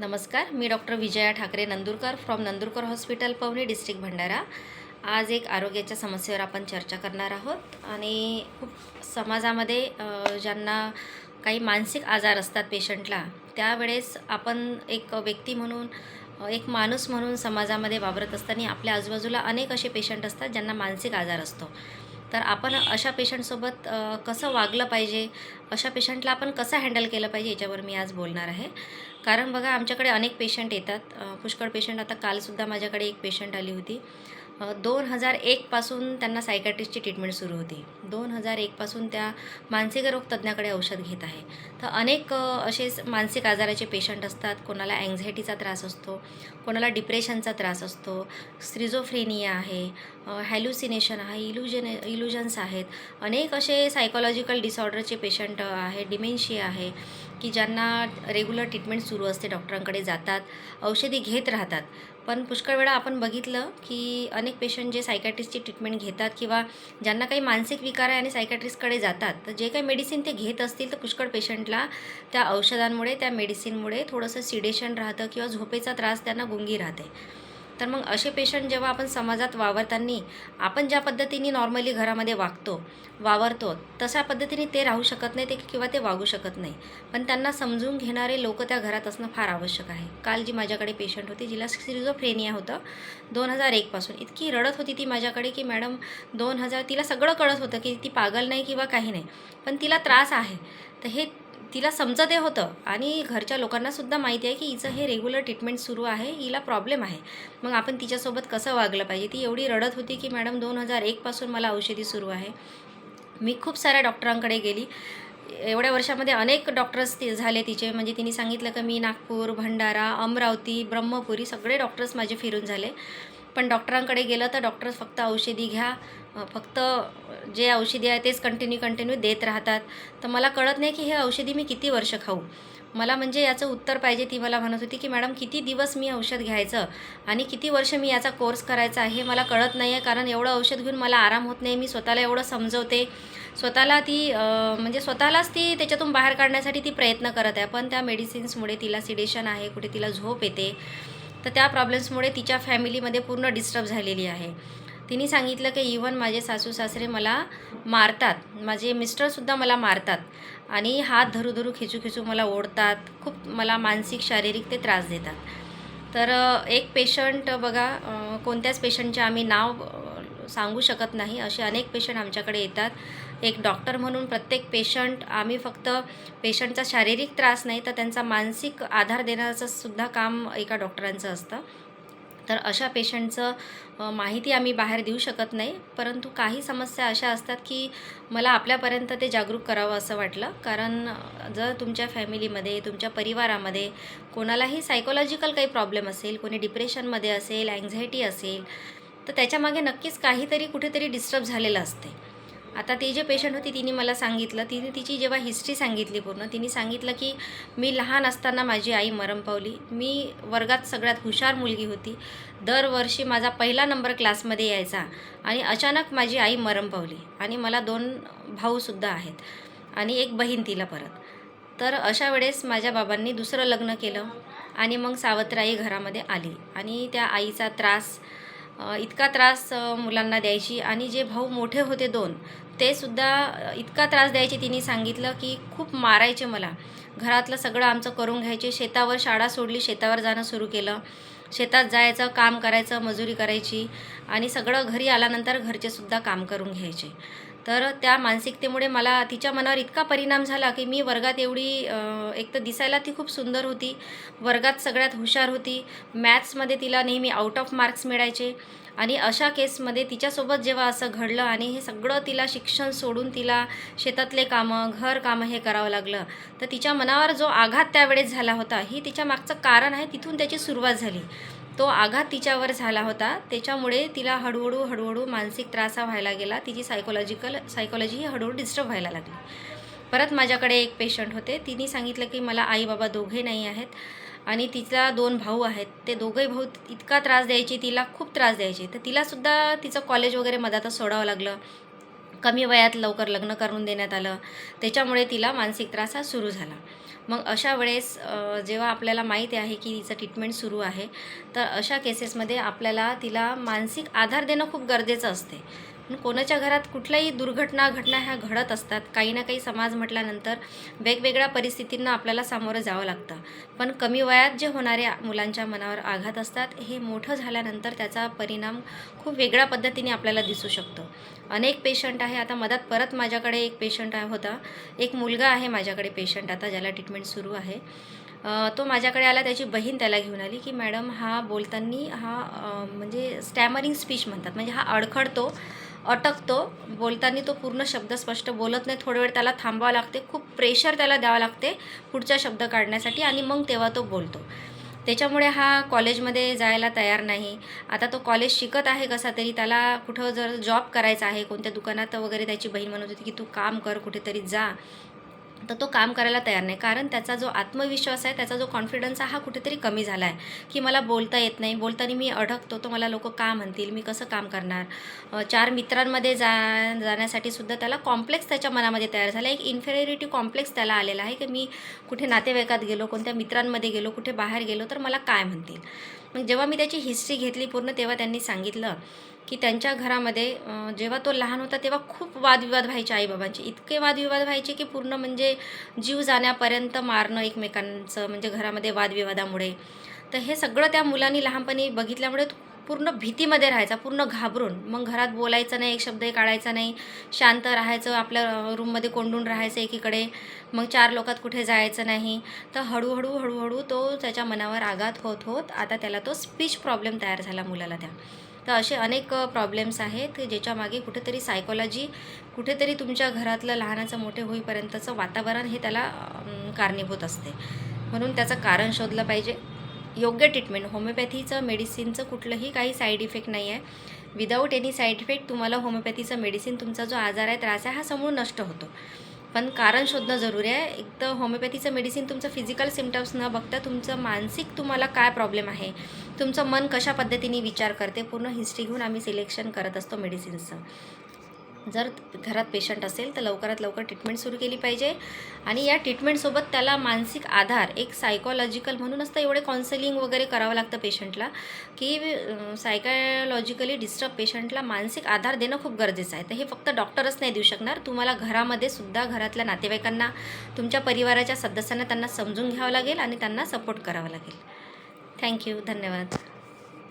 नमस्कार मी doctor Vijaya Thakare Nandurkar from Nandurkar hospital Pauni district Bhandara. आज एक आरोग्याच्या समस्येवर आपण चर्चा करणार आहोत आणि खूप समाजामध्ये ज्यांना काही मानसिक आजार असतात पेशंटला त्यावेळेस आपण एक व्यक्ती म्हणून एक माणूस म्हणून समाजामध्ये वावरत असताना आपल्या आजूबाजूला अनेक असे पेशंट असतात ज्यांना मानसिक आजार असतो. तर आपण अशा पेशंटसोबत कसं वागलं पाहिजे? अशा पेशंटला आपण कसं हँडल केलं पाहिजे याच्यावर मी आज बोलणार आहे. कारण बघा आमच्याकडे अनेक पेशंट येतात. पुष्कळ पेशंट आता कालसुद्धा माझ्याकडे एक पेशंट आली होती. दोन हजार एकपासून त्यांना सायकॅट्रिस्टची ट्रीटमेंट सुरू होती. दोन हजार एकपासून त्या मानसिक रोग तज्ज्ञाकडे औषध घेत आहे. तर अनेक असे मानसिक आजाराचे पेशंट असतात. कोणाला अँझायटीचा त्रास असतो कोणाला डिप्रेशनचा त्रास असतो स्क्रिझोफ्रेनिया आहे हॅल्युसिनेशन आहे इल्युजन इल्युजन्स आहेत. अनेक असे सायकोलॉजिकल डिसऑर्डरचे पेशंट आहे डिमेन्शिया आहे की ज्यांना रेग्युलर ट्रीटमेंट सुरू असते डॉक्टरांकडे जातात औषधी घेत राहतात. पण पुष्कळ वेळा आपण बघितलं की अनेक पेशंट जे सायकॅट्रिस्टची ट्रीटमेंट घेतात किंवा ज्यांना काही मानसिक विकार आहे आणि सायकॅट्रिस्टकडे जातात तर जे काही मेडिसिन ते घेत असतील तर पुष्कळ पेशंटला त्या औषधांमुळे त्या मेडिसिनमुळे थोडंसं सिडेशन राहतं किंवा झोपेचा त्रास त्यांना गुंगी राहते. तर मग असे पेशंट जेव्हा आपण समाजात वावरताना आपण ज्या पद्धतीने नॉर्मली घरामध्ये वागतो वावरतो तशा पद्धतीने ते राहू शकत नाही ते किंवा ते वागू शकत नाही. पण त्यांना समजून घेणारे लोक त्या घरात असणं फार आवश्यक आहे. काल जी माझ्याकडे पेशंट होती जिला स्क्रिझोफ्रेनिया होतं दोन हजार एकपासून इतकी रडत होती ती माझ्याकडे की मॅडम दोन हजार तिला सगळं कळत होतं की ती पागल नाही किंवा काही नाही. पण तिला त्रास आहे. तर हे तिला समजत हे होतं. आणि घरच्या लोकांनासुद्धा माहिती आहे की हिचं हे रेग्युलर ट्रीटमेंट सुरू आहे. हिला प्रॉब्लेम आहे. मग आपण तिच्यासोबत कसं वागलं पाहिजे? ती एवढी रडत होती की मॅडम दोन हजार एकपासून मला औषधी सुरू आहे. मी खूप साऱ्या डॉक्टरांकडे गेली. एवढ्या वर्षामध्ये अनेक डॉक्टर्स ती झाले तिचे. म्हणजे तिने सांगितलं की मी नागपूर भंडारा अमरावती ब्रह्मपुरी सगळे डॉक्टर्स माझे फिरून झाले. पण डॉक्टरांकडे गेलं तर डॉक्टर फक्त औषधी घ्या. फक्त जे औषधी आहे तेच कंटिन्यू कंटिन्यू देत राहतात. तर मला कळत नाही की हे औषधी मी किती वर्ष खाऊ. मला म्हणजे याचं उत्तर पाहिजे ती मला म्हणत होती की मॅडम किती दिवस मी औषध घ्यायचं आणि किती वर्ष मी याचा कोर्स करायचा आहे मला कळत नाही आहे कारण एवढं औषध घेऊन मला आराम होत नाही. मी स्वतःला एवढं समजवते. स्वतःला ती म्हणजे स्वतःलाच ती त्याच्यातून बाहेर काढण्यासाठी ती प्रयत्न करत आहे. पण त्या मेडिसिन्समुळे तिला सिडेशन आहे कुठे तिला झोप येते. तर त्या प्रॉब्लेम्समुळे तिच्या फॅमिलीमध्ये पूर्ण डिस्टर्ब झालेली आहे. तिने सांगितलं की इवन माझे सासू सासरे मला मारतात. माझे मिस्टरसुद्धा मला मारतात. आणि हात धरू धरू खेचू खिचू मला ओढतात. खूप मला मानसिक शारीरिक ते त्रास देतात. तर एक पेशंट बघा कोणत्याच पेशंटचे आम्ही नाव सांगू शकत नाही. असे अनेक पेशंट आमच्याकडे येतात. एक डॉक्टर म्हणून प्रत्येक पेशंट आम्ही फक्त पेशंटचा शारीरिक त्रास नाही तर त्यांचा मानसिक आधार देण्याचं सुद्धा काम एका डॉक्टरांचं असतं. तर अशा पेशंटचं माहिती आम्ही बाहेर देऊ शकत नाही परंतु काही समस्या अशा असतात की मला आपल्यापर्यंत ते जागरूक करावं असं वाटलं. कारण जर तुमच्या फॅमिलीमध्ये तुमच्या परिवारामध्ये कोणालाही सायकोलॉजिकल काही प्रॉब्लेम असेल कोणी डिप्रेशनमध्ये असेल अँझायटी असेल तर त्याच्यामागे नक्कीच काहीतरी कुठेतरी डिस्टर्ब झालेलं असते आता ती जे पेशंट होती तिने मला सांगितलं तिने तिची जेव्हा हिस्ट्री सांगितली पूर्ण तिने सांगितलं की मी लहान असताना माझी आई मरम पावली. मी वर्गात सगळ्यात हुशार मुलगी होती. दरवर्षी माझा पहिला नंबर क्लासमध्ये यायचा आणि अचानक माझी आई मरम पावली आणि मला दोन भाऊसुद्धा आहेत आणि एक बहीण तिला परत. तर अशा वेळेस माझ्या बाबांनी दुसरं लग्न केलं आणि मग सावत्राई घरामध्ये आली आणि त्या आईचा त्रास इतका त्रास मुलांना द्यायची आणि जे भाऊ मोठे होते दोन ते सुद्धा इतका त्रास द्यायचे तिने सांगितलं की खूप मारायचे मला. घरातलं सगळं आमचं करून घ्यायचे. शेतावर शाळा सोडली शेतावर जाणं सुरू केलं. शेतात जायचं काम करायचं मजुरी करायची आणि सगळं घरी आल्यानंतर घरचे सुद्धा काम करून घ्यायचे. तर त्या मानसिकतेमुळे मला तिच्या मनावर इतका परिणाम झाला की मी वर्गात एवढी एक तर दिसायला ती खूप सुंदर होती. वर्गात सगळ्यात हुशार होती. मॅथ्समध्ये तिला नेहमी आउट ऑफ मार्क्स मिळायचे. आणि अशा केसमध्ये तिच्यासोबत जेव्हा असं घडलं आणि हे सगळं तिला शिक्षण सोडून तिला शेतातले कामं घर कामं हे करावं लागलं तर तिच्या मनावर जो आघात त्यावेळेस झाला होता ही तिच्या मागचं कारण आहे. तिथून त्याची सुरुवात झाली. तो आघात तिच्यावर झाला होता. त्याच्यामुळे तिला हळूहळू हळूहळू मानसिक त्रास हा व्हायला गेला. तिची सायकोलॉजिकल सायकोलॉजी ही हळूहळू डिस्टर्ब व्हायला लागली. परत माझ्याकडे एक पेशंट होते. तिने सांगितलं की मला आई बाबा दोघे नाही आहेत आणि तिचा दोन भाऊ आहेत. ते दोघंही भाऊ इतका त्रास द्यायचे तिला खूप त्रास द्यायचे. तर तिलासुद्धा तिचं कॉलेज वगैरे मधातच सोडावं लागलं. कमी वयात लवकर लग्न करून देण्यात आलं. त्याच्यामुळे तिला मानसिक त्रास हा सुरू झाला. मग अशा वेळेस जेव्हा आपल्याला माहिती आहे की तिचं ट्रीटमेंट सुरू आहे तर अशा केसेसमध्ये आपल्याला तिला मानसिक आधार देणं खूप गरजेचं असते. कोणाच्या घरात कुठल्याही दुर्घटना घटना ह्या घडत असतात. काही ना काही समाज म्हटल्यानंतर वेगवेगळ्या परिस्थितींना आपल्याला सामोरं जावं लागतं. पण कमी वयात जे होणारे मुलांच्या मनावर आघात असतात हे मोठं झाल्यानंतर त्याचा परिणाम खूप वेगळ्या पद्धतीने आपल्याला दिसू शकतो. अनेक पेशंट आहे आता मधात परत माझ्याकडे एक पेशंट आहे होता. एक मुलगा आहे माझ्याकडे पेशंट आता ज्याला ट्रीटमेंट सुरू आहे. तो माझ्याकडे आला त्याची बहीण त्याला घेऊन आली की मॅडम हा बोलताना हा म्हणजे स्टॅमरिंग स्पीच म्हणतात. म्हणजे हा अडखडतो अटकतो. बोलताना तो पूर्ण शब्द स्पष्ट बोलत नाही. थोडे वेळ त्याला थांबावं लागते. खूप प्रेशर त्याला द्यावं लागते पुढचा शब्द काढण्यासाठी आणि मग तेव्हा तो बोलतो. त्याच्यामुळे हा कॉलेजमध्ये जायला तयार नाही. आता तो कॉलेज शिकत आहे कसा तरी त्याला कुठं जर जॉब करायचा आहे कोणत्या दुकानात वगैरे त्याची बहीण म्हणत होती की तू काम कर कुठेतरी जा. तर तो काम करायला तयार नाही. कारण त्याचा जो आत्मविश्वास आहे त्याचा जो कॉन्फिडन्स आहे हा कुठेतरी कमी झाला आहे की मला बोलता येत नाही. बोलताना मी अडकतो. तर मला लोक का म्हणतील? मी कसं काम करणार? चार मित्रांमध्ये जा जाण्यासाठी सुद्धा त्याला कॉम्प्लेक्स त्याच्या मनामध्ये तयार झाला एक इन्फेरियरिटी कॉम्प्लेक्स त्याला आलेला आहे की मी कुठे नातेवाईकात गेलो कोणत्या मित्रांमध्ये गेलो कुठे बाहेर गेलो तर मला काय म्हणतील? मग जेव्हा मी त्याची हिस्ट्री घेतली पूर्ण तेव्हा त्यांनी सांगितलं की त्यांच्या घरामध्ये जेव्हा तो लहान होता तेव्हा खूप वादविवाद व्हायचे आईबाबांचे. इतके वादविवाद व्हायचे की पूर्ण म्हणजे जीव जाण्यापर्यंत मारणं एकमेकांचं म्हणजे घरामध्ये वादविवादामुळे. तर हे सगळं त्या मुलांनी लहानपणी बघितल्यामुळे पूर्ण भीतीमध्ये राहायचा पूर्ण घाबरून. मग घरात बोलायचं नाही एक शब्दही काढायचा नाही. शांत राहायचं आपल्या रूममध्ये कोंडून राहायचं एकीकडे. मग चार लोकात कुठे जायचं नाही. तर हळूहळू हळूहळू तो त्याच्या मनावर आघात होत होत आता त्याला तो स्पीच प्रॉब्लेम तयार झाला मुलाला त्या. तर असे अनेक प्रॉब्लेम्स आहेत ज्याच्यामागे कुठेतरी सायकोलॉजी कुठेतरी तुमच्या घरातलं लहानाचं मोठे होईपर्यंतचं वातावरण हे त्याला कारणीभूत असते. म्हणून त्याचं कारण शोधलं पाहिजे. योग्य ट्रीटमेंट होमिओपॅथीचं मेडिसिनचं कुठलंही काही साईड इफेक्ट नाही आहे विदाऊट एनी साईड इफेक्ट तुम्हाला होमिओपॅथीचं मेडिसिन तुमचा जो आजार आहे त्रास आहे हा समूळ नष्ट होतो. पण कारण शोधणं जरुरी आहे. एक तर होमिओपॅथीचं मेडिसिन तुमचं फिजिकल सिमटम्स न बघता तुमचं मानसिक तुम्हाला काय प्रॉब्लेम आहे? तुमचं मन कशा पद्धतीने विचार करते? पूर्ण हिस्ट्री घेऊन आम्ही सिलेक्शन करत असतो मेडिसिन्सचं जर घरात पेशंट असेल तर लवकरात लवकर ट्रीटमेंट सुरू केली पाहिजे. आणि या ट्रीटमेंटसोबत त्याला मानसिक आधार एक सायकोलॉजिकल म्हणूनच तर एवढे काउन्सिलिंग वगैरे करावं लागतं पेशंटला की सायकॉलॉजिकली डिस्टर्ब पेशंटला मानसिक आधार देणं खूप गरजेचं आहे. तर हे फक्त डॉक्टरच नाही देऊ शकणार. तुम्हाला घरामध्ये सुद्धा घरातल्या नातेवाईकांना तुमच्या परिवाराच्या सदस्यांना त्यांना समजून घ्यावं लागेल आणि त्यांना सपोर्ट करावा लागेल. थँक्यू धन्यवाद.